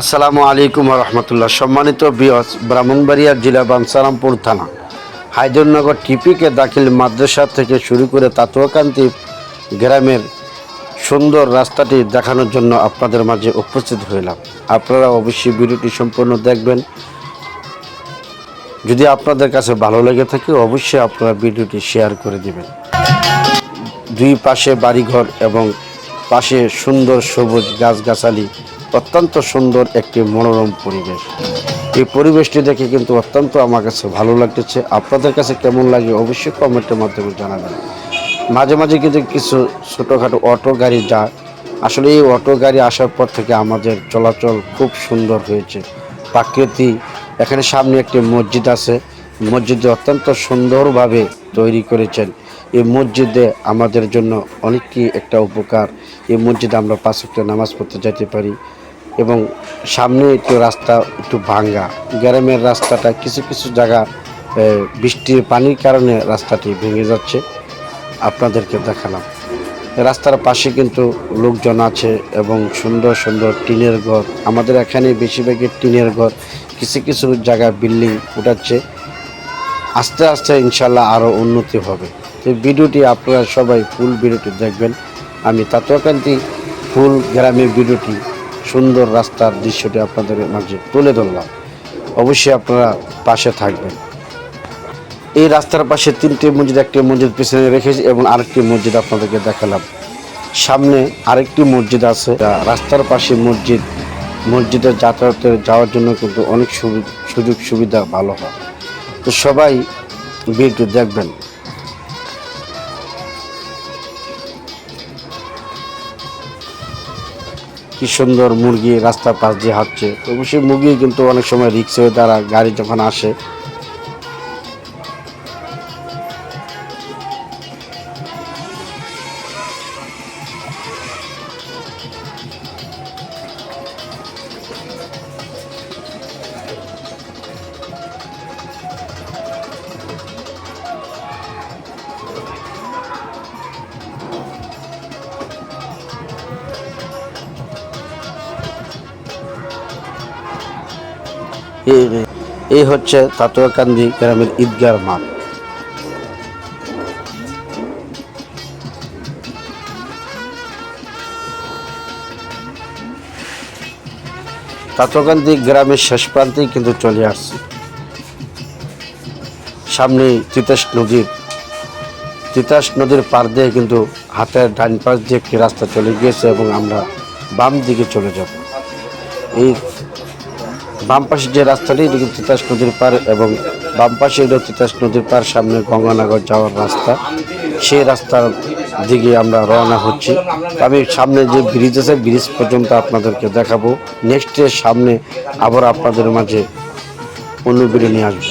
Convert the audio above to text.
আসসালামু আলাইকুম রহমতুল্লাহ। সম্মানিত বিয়স, ব্রাহ্মণবাড়িয়া জেলা বানসারামপুর থানা। হায়দরনগর টিপিকে দাখিল মাদ্রাসা থেকে শুরু করে তাতুয়াকান্তি গ্রামের সুন্দর রাস্তাটি দেখানোর জন্য আপনাদের মাঝে উপস্থিত হইলাম। আপনারা অবশ্যই ভিডিওটি সম্পূর্ণ দেখবেন। যদি আপনাদের কাছে ভালো লেগে থাকে, অবশ্যই আপনারা ভিডিওটি শেয়ার করে দেবেন। দুই পাশে বাড়িঘর এবং পাশে সুন্দর সবুজ গাছগাছালি অত্যন্ত সুন্দর একটি মনোরম পরিবেশ। এই পরিবেশটি দেখে কিন্তু অত্যন্ত আমার কাছে ভালো লাগতেছে। আপনাদের কাছে কেমন লাগে অবশ্যই কমেন্টের মাধ্যমে জানাবেন। মাঝে মাঝে কিন্তু কিছু ছোটোখাটো অটো গাড়ি যায়। আসলে এই অটো গাড়ি আসার পর থেকে আমাদের চলাচল খুব সুন্দর হয়েছে। প্রাকৃতি, এখানে সামনে একটি মসজিদ আছে। মসজিদে অত্যন্ত সুন্দরভাবে তৈরি করেছেন। এই মসজিদে আমাদের জন্য অনেকটি একটা উপকার। এই মসজিদে আমরা পাঁচ নামাজ পড়তে যেতে পারি। এবং সামনে একটু রাস্তা একটু ভাঙ্গা। গ্রামের রাস্তাটা কিছু কিছু জায়গা বৃষ্টির পানির কারণে রাস্তাটি ভেঙে যাচ্ছে। আপনাদেরকে দেখালাম। রাস্তার পাশে কিন্তু লোকজন আছে এবং সুন্দর সুন্দর টিনের ঘর। আমাদের এখানে বেশিরভাগই টিনের ঘর। কিছু কিছু জায়গায় বিল্ডিং উঠাচ্ছে আস্তে আস্তে ইনশাল্লাহ আরও উন্নতি হবে। তো ভিডিওটি আপনারা সবাই ফুল ভিডিওটি দেখবেন। আমি তাতুয়াকান্তি ফুল গ্রামের ভিডিওটি সুন্দর রাস্তার দৃশ্যটি আপনাদের মাঝে তুলে ধরলাম। অবশ্যই আপনারা পাশে থাকবেন। এই রাস্তার পাশে তিনটি মসজিদ, একটি মসজিদ পিছনে রেখেছি এবং আরেকটি মসজিদ আপনাদেরকে দেখালাম। সামনে আরেকটি মসজিদ আছে। রাস্তার পাশে মসজিদ, মসজিদে যাতায়াতের যাওয়ার জন্য কিন্তু অনেক সুযোগ সুবিধা ভালো হয়। তো সবাই ভিডিও দেখবেন। কি সুন্দর মুরগি রাস্তার পাশ দিয়ে হাঁটছে। অবশ্যই মুরগি কিন্তু অনেক সময় রিক্স হয়ে তারা গাড়ি যখন আসে এই- হচ্ছে তাতুয়াকান্দি গ্রামের ঈদগার মাঠ। তাতুয়াকান্দি গ্রামের শেষ প্রান্তেই কিন্তু চলে আসছে। সামনে তিতাস নদীর তিতাস নদীর পার দিয়ে কিন্তু হাতের ডান পাশ দিয়ে একটি রাস্তা চলে গিয়েছে এবং আমরা বাম দিকে চলে যাব। এই বাম পাশে যে রাস্তাটি, এটি তিতাস নদীর পার এবং বাম পাশে হলো তিতাস নদীর পার, সামনে গঙ্গানগর যাওয়ার রাস্তা। সেই রাস্তার দিকে আমরা রওনা হচ্ছি। আমি সামনে যে ব্রিজ আছে ব্রিজ পর্যন্ত আপনাদেরকে দেখাবো। নেক্সটের সামনে আবার আপনাদের মাঝে অন্য নিয়ে আসব।